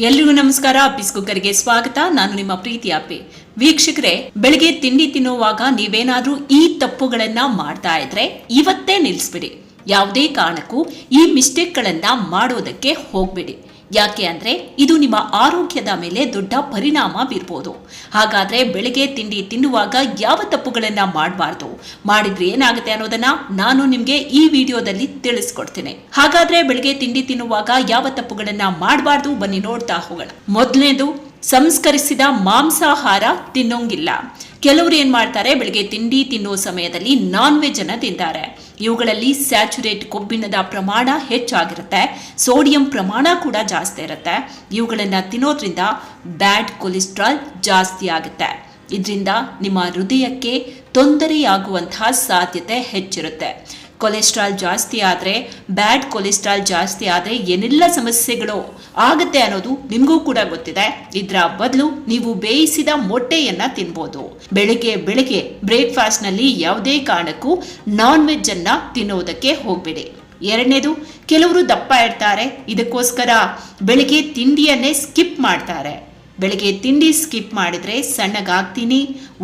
ಎಲ್ರಿಗೂ ನಮಸ್ಕಾರ. ಅಪ್ಪಿಸ್ ಕುಕ್ಕರ್ಗೆ ಸ್ವಾಗತ. ನಾನು ನಿಮ್ಮ ಪ್ರೀತಿ ಅಪ್ಪೆ. ವೀಕ್ಷಕರೇ, ಬೆಳಿಗ್ಗೆ ತಿಂಡಿ ತಿನ್ನುವಾಗ ನೀವೇನಾದ್ರೂ ಈ ತಪ್ಪುಗಳನ್ನ ಮಾಡ್ತಾ ಇದ್ರೆ ಇವತ್ತೇ ನಿಲ್ಲಿಸ್ಬಿಡಿ ಯಾವುದೇ ಕಾರಣಕ್ಕೂ ಈ ಮಿಸ್ಟೇಕ್ಗಳನ್ನ ಮಾಡೋದಕ್ಕೆ ಹೋಗ್ಬೇಡಿ. ಯಾಕೆ ಅಂದರೆ ಇದು ನಿಮ್ಮ ಆರೋಗ್ಯದ ಮೇಲೆ ದೊಡ್ಡ ಪರಿಣಾಮ ಬೀರ್ಬೋದು. ಹಾಗಾದ್ರೆ ಬೆಳಗ್ಗೆ ತಿಂಡಿ ತಿನ್ನುವಾಗ ಯಾವ ತಪ್ಪುಗಳನ್ನು ಮಾಡಬಾರ್ದು? ಮಾಡಿದ್ರೆ ಏನಾಗುತ್ತೆ ಅನ್ನೋದನ್ನ ನಾನು ನಿಮಗೆ ಈ ವಿಡಿಯೋದಲ್ಲಿ ತಿಳಿಸ್ಕೊಡ್ತೇನೆ. ಹಾಗಾದ್ರೆ ಬೆಳಗ್ಗೆ ತಿಂಡಿ ತಿನ್ನುವಾಗ ಯಾವ ತಪ್ಪುಗಳನ್ನು ಮಾಡಬಾರ್ದು? ಬನ್ನಿ ನೋಡ್ತಾ ಹೋಗೋಣ. ಮೊದಲನೇದು, ಸಂಸ್ಕರಿಸಿದ ಮಾಂಸಾಹಾರ ತಿನ್ನೋಂಗಿಲ್ಲ. ಕೆಲವರು ಏನು ಮಾಡ್ತಾರೆ, ಬೆಳಿಗ್ಗೆ ತಿಂಡಿ ತಿನ್ನೋ ಸಮಯದಲ್ಲಿ ನಾನ್ ವೆಜ್ ಅನ್ನು ತಿಂತಾರೆ. ಇವುಗಳಲ್ಲಿ ಸ್ಯಾಚುರೇಟ್ ಕೊಬ್ಬಿನದ ಪ್ರಮಾಣ ಹೆಚ್ಚಾಗಿರುತ್ತೆ, ಸೋಡಿಯಂ ಪ್ರಮಾಣ ಕೂಡ ಜಾಸ್ತಿ ಇರುತ್ತೆ. ಇವುಗಳನ್ನು ತಿನ್ನೋದ್ರಿಂದ ಬ್ಯಾಡ್ ಕೊಲೆಸ್ಟ್ರಾಲ್ ಜಾಸ್ತಿ ಆಗುತ್ತೆ. ಇದರಿಂದ ನಿಮ್ಮ ಹೃದಯಕ್ಕೆ ತೊಂದರೆಯಾಗುವಂತಹ ಸಾಧ್ಯತೆ ಹೆಚ್ಚಿರುತ್ತೆ. ಕೊಲೆಸ್ಟ್ರಾಲ್ ಜಾಸ್ತಿ ಆದರೆ ಬ್ಯಾಡ್ ಕೊಲೆಸ್ಟ್ರಾಲ್ ಜಾಸ್ತಿ ಆದರೆ ಏನೆಲ್ಲ ಸಮಸ್ಯೆಗಳು ಆಗುತ್ತೆ ಅನ್ನೋದು ನಿಮಗೂ ಕೂಡ ಗೊತ್ತಿದೆ. ಇದರ ಬದಲು ನೀವು ಬೇಯಿಸಿದ ಮೊಟ್ಟೆಯನ್ನ ತಿನ್ಬೋದು. ಬೆಳಿಗ್ಗೆ ಬೆಳಿಗ್ಗೆ ಬ್ರೇಕ್ಫಾಸ್ಟ್ನಲ್ಲಿ ಯಾವುದೇ ಕಾರಣಕ್ಕೂ ನಾನ್ ವೆಜ್ ಅನ್ನ ತಿನ್ನೋದಕ್ಕೆ ಹೋಗಬೇಡಿ. ಎರಡನೇದು, ಕೆಲವರು ದಪ್ಪ ಇರ್ತಾರೆ. ಇದಕ್ಕೋಸ್ಕರ ಬೆಳಿಗ್ಗೆ ತಿಂಡಿಯನ್ನೇ ಸ್ಕಿಪ್ ಮಾಡ್ತಾರೆ. ಬೆಳಿಗ್ಗೆ ತಿಂಡಿ ಸ್ಕಿಪ್ ಮಾಡಿದ್ರೆ ಸಣ್ಣಗಾಗ್ತೀನಿ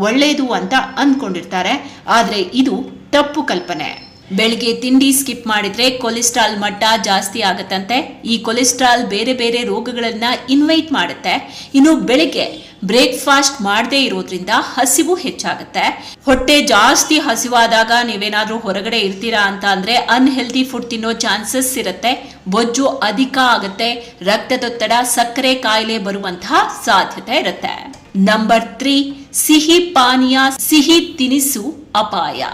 ಒಳ್ಳೆಯದು ಅಂತ ಅಂದ್ಕೊಂಡಿರ್ತಾರೆ ಆದರೆ ಇದು ತಪ್ಪು ಕಲ್ಪನೆ. ಬೆಳಿಗ್ಗೆ ತಿಂಡಿ ಸ್ಕಿಪ್ ಮಾಡಿದ್ರೆ ಕೊಲೆಸ್ಟ್ರಾಲ್ ಮಟ್ಟ ಜಾಸ್ತಿ ಆಗತ್ತಂತೆ. ಈ ಕೊಲೆಸ್ಟ್ರಾಲ್ ಬೇರೆ ಬೇರೆ ರೋಗಗಳನ್ನ ಇನ್ವೈಟ್ ಮಾಡುತ್ತೆ. ಇನ್ನು ಬೆಳಿಗ್ಗೆ ಬ್ರೇಕ್ಫಾಸ್ಟ್ ಮಾಡದೇ ಇರೋದ್ರಿಂದ ಹಸಿವು ಹೆಚ್ಚಾಗುತ್ತೆ. ಹೊಟ್ಟೆ ಜಾಸ್ತಿ ಹಸಿವಾದಾಗ ನೀವೇನಾದ್ರೂ ಹೊರಗಡೆ ಇರ್ತೀರಾ ಅಂತ ಅಂದ್ರೆ ಅನ್ಹೆಲ್ದಿ ಫುಡ್ ತಿನ್ನೋ ಚಾನ್ಸಸ್ ಇರುತ್ತೆ. ಬೊಜ್ಜು ಅಧಿಕ ಆಗುತ್ತೆ. ರಕ್ತದೊತ್ತಡ, ಸಕ್ಕರೆ ಕಾಯಿಲೆ ಬರುವಂತಹ ಸಾಧ್ಯತೆ ಇರುತ್ತೆ. ನಂಬರ್ ತ್ರೀ ಸಿಹಿ ಪಾನೀಯ, ಸಿಹಿ ತಿನಿಸು ಅಪಾಯ.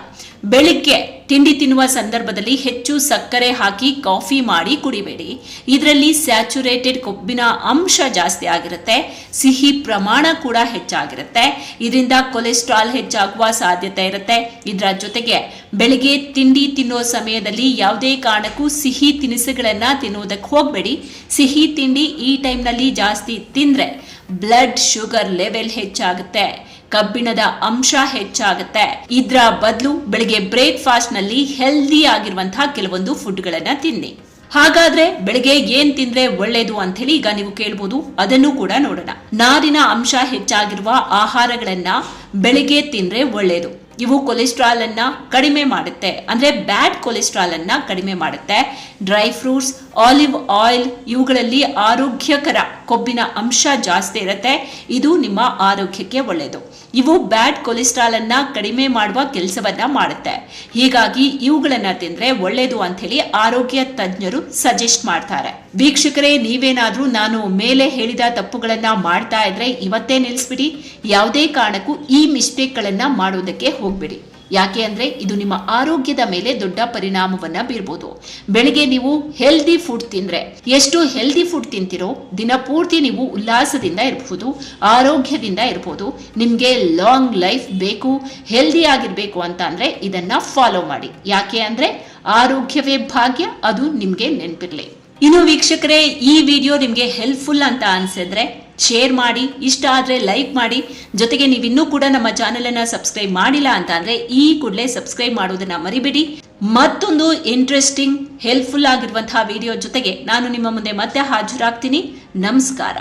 ಬೆಳಿಗ್ಗೆ ತಿಂಡಿ ತಿನ್ನುವ ಸಂದರ್ಭದಲ್ಲಿ ಹೆಚ್ಚು ಸಕ್ಕರೆ ಹಾಕಿ ಕಾಫಿ ಮಾಡಿ ಕುಡಿಬೇಡಿ. ಇದರಲ್ಲಿ ಸ್ಯಾಚುರೇಟೆಡ್ ಕೊಬ್ಬಿನ ಅಂಶ ಜಾಸ್ತಿ ಆಗಿರುತ್ತೆ. ಸಿಹಿ ಪ್ರಮಾಣ ಕೂಡ ಹೆಚ್ಚಾಗಿರುತ್ತೆ. ಇದರಿಂದ ಕೊಲೆಸ್ಟ್ರಾಲ್ ಹೆಚ್ಚಾಗುವ ಸಾಧ್ಯತೆ ಇರುತ್ತೆ. ಇದರ ಜೊತೆಗೆ ಬೆಳಿಗ್ಗೆ ತಿಂಡಿ ತಿನ್ನೋ ಸಮಯದಲ್ಲಿ ಯಾವುದೇ ಕಾರಣಕ್ಕೂ ಸಿಹಿ ತಿನಿಸುಗಳನ್ನು ತಿನ್ನುವುದಕ್ಕೆ ಹೋಗಬೇಡಿ. ಸಿಹಿ ತಿಂಡಿ ಈ ಟೈಮ್ನಲ್ಲಿ ಜಾಸ್ತಿ ತಿಂದ್ರೆ ಬ್ಲಡ್ ಶುಗರ್ ಲೆವೆಲ್ ಹೆಚ್ಚಾಗುತ್ತೆ. ಕಬ್ಬಿಣದ ಅಂಶ ಹೆಚ್ಚಾಗುತ್ತೆ. ಇದ್ರ ಬದಲು ಬೆಳಿಗ್ಗೆ ಬ್ರೇಕ್ಫಾಸ್ಟ್ನಲ್ಲಿ ಹೆಲ್ದಿ ಆಗಿರುವಂತಹ ಕೆಲವೊಂದು ಫುಡ್ಗಳನ್ನ ತಿನ್ನಿ. ಹಾಗಾದ್ರೆ ಬೆಳಿಗ್ಗೆ ಏನ್ ತಿಂದ್ರೆ ಒಳ್ಳೇದು ಅಂತ ಹೇಳಿ ಈಗ ನೀವು ಕೇಳ್ಬೋದು, ಅದನ್ನು ಕೂಡ ನೋಡೋಣ. ನಾರಿನ ಅಂಶ ಹೆಚ್ಚಾಗಿರುವ ಆಹಾರಗಳನ್ನ ಬೆಳಿಗ್ಗೆ ತಿಂದ್ರೆ ಒಳ್ಳೇದು. ಇವು ಕೊಲೆಸ್ಟ್ರಾಲ್ ಅನ್ನ ಕಡಿಮೆ ಮಾಡುತ್ತೆ. ಅಂದ್ರೆ ಬ್ಯಾಡ್ ಕೊಲೆಸ್ಟ್ರಾಲ್ ಅನ್ನ ಕಡಿಮೆ ಮಾಡುತ್ತೆ. ಡ್ರೈ ಫ್ರೂಟ್ಸ್ ಆಲಿವ್ ಆಯಿಲ್ ಇವುಗಳಲ್ಲಿ ಆರೋಗ್ಯಕರ ಕೊಬ್ಬಿನ ಅಂಶ ಜಾಸ್ತಿ ಇರುತ್ತೆ. ಇದು ನಿಮ್ಮ ಆರೋಗ್ಯಕ್ಕೆ ಒಳ್ಳೆಯದು ಇವು ಬ್ಯಾಡ್ ಕೊಲೆಸ್ಟ್ರಾಲ್ ಅನ್ನ ಕಡಿಮೆ ಮಾಡುವ ಕೆಲಸವನ್ನ ಮಾಡುತ್ತೆ. ಹೀಗಾಗಿ ಇವುಗಳನ್ನ ತಿಂದ್ರೆ ಒಳ್ಳೇದು ಅಂತ ಹೇಳಿ ಆರೋಗ್ಯ ತಜ್ಞರು ಸಜೆಸ್ಟ್ ಮಾಡ್ತಾರೆ. ವೀಕ್ಷಕರೇ, ನೀವೇನಾದರೂ ನಾನು ಮೇಲೆ ಹೇಳಿದ ತಪ್ಪುಗಳನ್ನು ಮಾಡ್ತಾ ಇದ್ರೆ ಇವತ್ತೇ ನಿಲ್ಲಿಸ್ಬಿಡಿ ಯಾವುದೇ ಕಾರಣಕ್ಕೂ ಈ ಮಿಸ್ಟೇಕ್ ಗಳನ್ನ ಮಾಡೋದಕ್ಕೆ ಹೋಗಬೇಡಿ. ಯಾಕೆ ಅಂದರೆ ಇದು ನಿಮ್ಮ ಆರೋಗ್ಯದ ಮೇಲೆ ದೊಡ್ಡ ಪರಿಣಾಮವನ್ನು ಬೀರ್ಬೋದು. ಬೆಳಿಗ್ಗೆ ನೀವು ಹೆಲ್ದಿ ಫುಡ್ ತಿಂದ್ರೆ, ಎಷ್ಟು ಹೆಲ್ದಿ ಫುಡ್ ತಿಂತಿರೋ, ದಿನ ಪೂರ್ತಿ ನೀವು ಉಲ್ಲಾಸದಿಂದ ಇರಬಹುದು ಆರೋಗ್ಯದಿಂದ ಇರಬಹುದು ನಿಮಗೆ ಲಾಂಗ್ ಲೈಫ್ ಬೇಕು ಹೆಲ್ದಿ ಆಗಿರಬೇಕು ಅಂತ ಅಂದರೆ ಇದನ್ನ ಫಾಲೋ ಮಾಡಿ. ಯಾಕೆ ಅಂದರೆ ಆರೋಗ್ಯವೇ ಭಾಗ್ಯ, ಅದು ನಿಮಗೆ ನೆನಪಿರ್ಲಿ. ಇನ್ನು ವೀಕ್ಷಕರೇ, ಈ ವಿಡಿಯೋ ನಿಮಗೆ ಹೆಲ್ಪ್ಫುಲ್ ಅಂತ ಅನ್ಸಿದ್ರೆ ಶೇರ್ ಮಾಡಿ, ಇಷ್ಟ ಆದ್ರೆ ಲೈಕ್ ಮಾಡಿ. ಜೊತೆಗೆ ನೀವಿನ್ನೂ ಕೂಡ ನಮ್ಮ ಚಾನೆಲ್ ಅನ್ನ ಸಬ್ಸ್ಕ್ರೈಬ್ ಮಾಡಿಲ್ಲ ಅಂತ ಅಂದರೆ ಈ ಕೂಡಲೇ ಸಬ್ಸ್ಕ್ರೈಬ್ ಮಾಡೋದನ್ನ ಮರಿಬೇಡಿ. ಮತ್ತೊಂದು ಇಂಟ್ರೆಸ್ಟಿಂಗ್ ಹೆಲ್ಪ್ಫುಲ್ ಆಗಿರುವಂತಹ ವಿಡಿಯೋ ಜೊತೆಗೆ ನಾನು ನಿಮ್ಮ ಮುಂದೆ ಮತ್ತೆ ಹಾಜರಾಗ್ತೀನಿ. ನಮಸ್ಕಾರ.